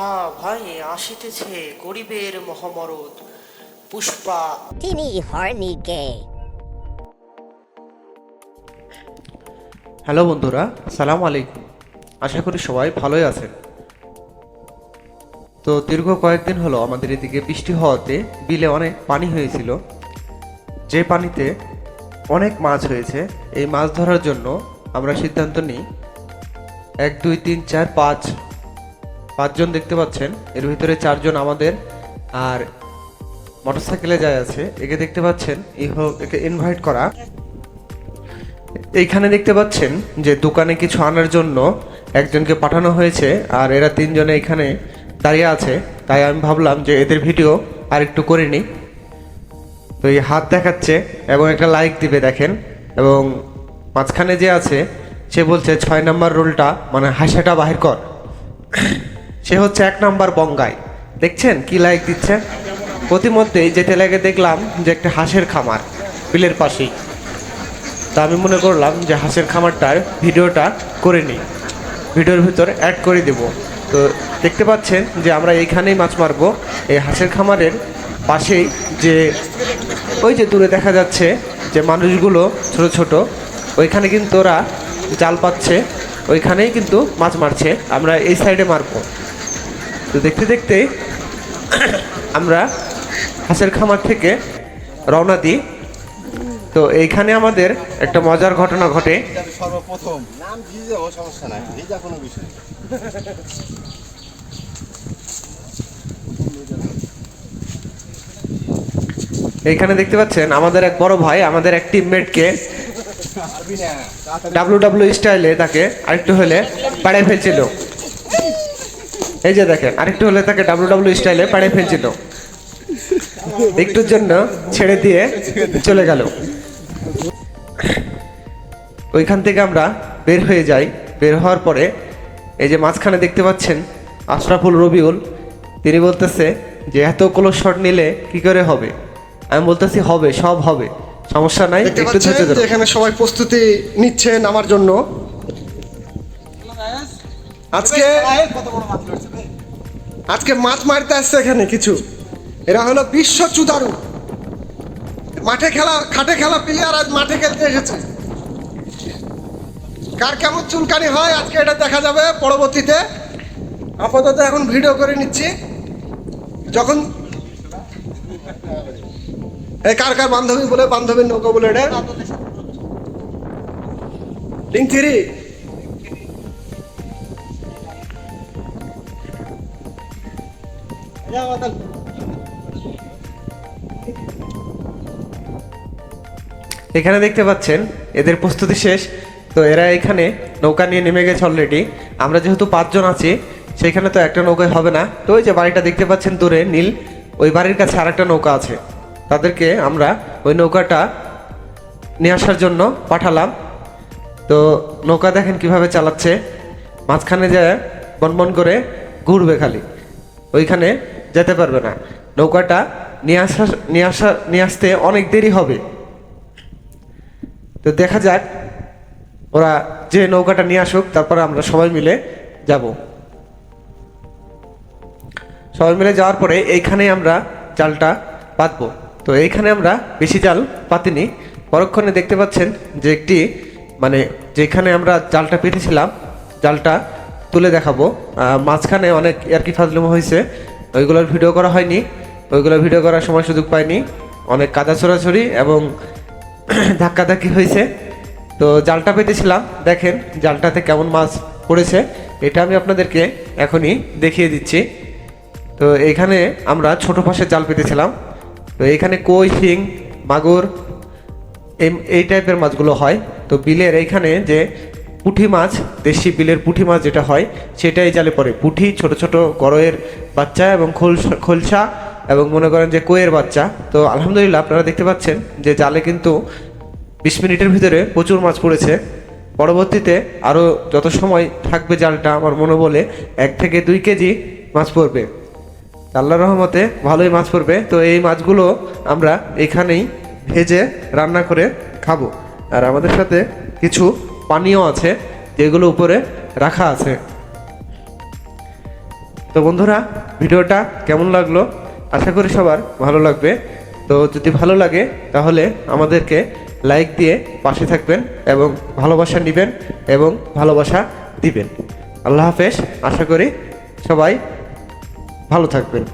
হা ভাই আসিতেছে গরিবের মহামরদ পুষ্পা। তিনি হর্নি গে হ্যালো বন্ধুরা সালাম আলাইকুম। আশা করি সবাই ভালোই আছেন। তো দীর্ঘ কয়েকদিন হলো আমাদের এদিকে বৃষ্টি হওয়াতে বিলে অনেক পানি হয়েছিল। যে পানিতে অনেক মাছ হয়েছে এই মাছ ধরার জন্য আমরা সিদ্ধান্ত নিই এক দুই তিন চার পাঁচ পাঁচজন দেখতে পাচ্ছেন। এর ভিতরে চারজন আমাদের। আর মোটরসাইকেলে যায় আছে, একে দেখতে পাচ্ছেন একে ইনভাইট করা। এইখানে দেখতে পাচ্ছেন যে দোকানে কিছু আনার জন্য একজনকে পাঠানো হয়েছে, আর এরা তিনজনে এখানে দাঁড়িয়ে আছে। তাই আমি ভাবলাম যে এদের ভিডিও আর একটু করে নিই। তো এই হাত দেখাচ্ছে এবং একটা লাইক দিবে, দেখেন। এবং মাঝখানে যে আছে, সে বলছে, ছয় নাম্বার রোলটা মানে হাসাটা বাহির কর। সে হচ্ছে এক নাম্বার বঙ্গাই। দেখছেন কি লাইক দিচ্ছে? প্রতিমধ্যেই যেতে লাগে দেখলাম যে একটা হাঁসের খামার বিলের পাশেই। তা আমি মনে করলাম যে হাঁসের খামারটার ভিডিওটা করে নিই। ভিডিওর ভিতর অ্যাড করে দেব। তো দেখতে পাচ্ছেন যে আমরা এইখানেই মাছ মারবো। এই হাঁসের খামারের পাশেই যে ওই যে দূরে দেখা যাচ্ছে যে মানুষগুলো ছোট ছোট, ওইখানে কিন্তু ওরা জাল পাচ্ছে, ওইখানেই কিন্তু মাছ মারছে। আমরা এই সাইডে মারবো। তো দেখতে দেখতে আমরা হাঁসের খামার থেকে রওনা দিই। তো এইখানে আমাদের একটা মজার ঘটনা ঘটে। সর্বপ্রথম। নাম সমস্যা নাই। কোনো বিষয় এইখানে দেখতে পাচ্ছেন আমাদের এক বড় ভাই আমাদের এক টিমমেটকে ডাব্লু ডাব্লু স্টাইলে তাকে আরেকটু হলে পাড়ে ফেলছিল। এই যে দেখেন আরেকটু হলে তাকে ডাব্লু ডাব্লু স্টাইলে পাড়ে ফেলছিল। একটুর জন্য ছেড়ে দিয়ে চলে গেল। ওইখান থেকে আমরা বের হয়ে যাই। বের হওয়ার পরে এই যে মাঝখানে দেখতে পাচ্ছেন আশরাফুল রবিউল তিনি বলতেছে যে এতগুলো শট নিলে কি করে হবে? আমি বলতেছি হবে সব হবে সমস্যা নাই একটু এখানে সবাই প্রস্তুতি নিচ্ছেন আমার জন্য। আজকে আজকে মাছ মারতে আসছে এখানে কিছু। এরা হলো বিশ্ব চুদারু। মাঠে খেলা খাটে খেলা প্লেয়ার আজ মাঠে খেলতে এসেছে। কার কেমন চুলকানি হয় আজকে এটা দেখা যাবে পরবর্তীতে। আপাতত এখন ভিডিও করে নিচ্ছি। যখন এই কার কার বান্ধবী বলে বান্ধবীর নৌকা বলে এটা? লিঙ্ক থ্রি এখানে দেখতে পাচ্ছেন, এদের প্রস্তুতি শেষ। তো এরা এখানে নৌকা নিয়ে নেমে গেছে অলরেডি আমরা যেহেতু পাঁচজন আছি, সেখানে তো একটা নৌকায় হবে না। তো ওই যে বাড়িটা দেখতে পাচ্ছেন দূরে, নীল, ওই বাড়ির কাছে আর একটা নৌকা আছে। তাদেরকে আমরা ওই নৌকাটা নিয়ে আসার জন্য পাঠালাম। তো নৌকা দেখেন কীভাবে চালাচ্ছে। মাঝখানে যায় বনবন করে ঘুরবে খালি। ওইখানে যেতে পারবে না। নৌকাটা নিয়ে আসা নিয়ে আসা, নিয়ে আসতে অনেক দেরি হবে। তো দেখা যাক, ওরা যে নৌকাটা নিয়ে আসুক, তারপরে আমরা সবাই মিলে যাব। সবাই মিলে যাওয়ার পরে এইখানে আমরা জালটা পাতবো। তো এইখানে আমরা বেশি জাল পাতিনি। পরক্ষণে দেখতে পাচ্ছেন যে একটি মানে যেখানে আমরা জালটা পেতেছিলাম, জালটা তুলে দেখাবো। মাঝখানে অনেক আর কি ফাজলুম হয়েছে। ওইগুলোর ভিডিও করা হয়নি। ওইগুলোর ভিডিও করার সময় সুযোগ পাইনি। অনেক কাদা ছড়াছড়ি এবং ধাক্কাধাক্কি হয়েছে। তো জালটা পেতেছিলাম, দেখেন জালটাতে কেমন মাছ পড়েছে। এটা আমি আপনাদেরকে এখনই দেখিয়ে দিচ্ছি। তো এইখানে আমরা ছোট পাশের জাল পেতেছিলাম। তো এখানে কই, শিং, মাগুর এই টাইপের মাছগুলো হয়। তো বিলের এইখানে যে পুঁটি মাছ, দেশি বিলের পুঁটি মাছ যেটা হয়, সেটাই জালে পড়ে। পুঁটি ছোট ছোট গরয়ের বাচ্চা এবং খোলসা খোলসা এবং মনে করেন যে কোয়ের বাচ্চা। তো আলহামদুলিল্লাহ আপনারা দেখতে পাচ্ছেন যে জালে কিন্তু বিশ মিনিটের ভিতরে প্রচুর মাছ পড়েছে। পরবর্তীতে আরও যত সময় থাকবে জালটা, আমার মনে বলে এক থেকে দুই কেজি মাছ পড়বে। আল্লাহর রহমতে ভালোই মাছ পড়বে। তো এই মাছগুলো আমরা এখানেই ভেজে রান্না করে খাব। আর আমাদের সাথে কিছু পানীয় আছে, যেগুলো উপরে রাখা আছে। তো বন্ধুরা, ভিডিওটা কেমন লাগল? আশা করি সবার ভালো লাগবে। তো যদি ভালো লাগে, তাহলে আমাদেরকে লাইক দিয়ে পাশে থাকবেন এবং ভালোবাসা নেবেন এবং ভালোবাসা দিবেন। আল্লাহ হাফেজ, আশা করি সবাই ভালো থাকবেন।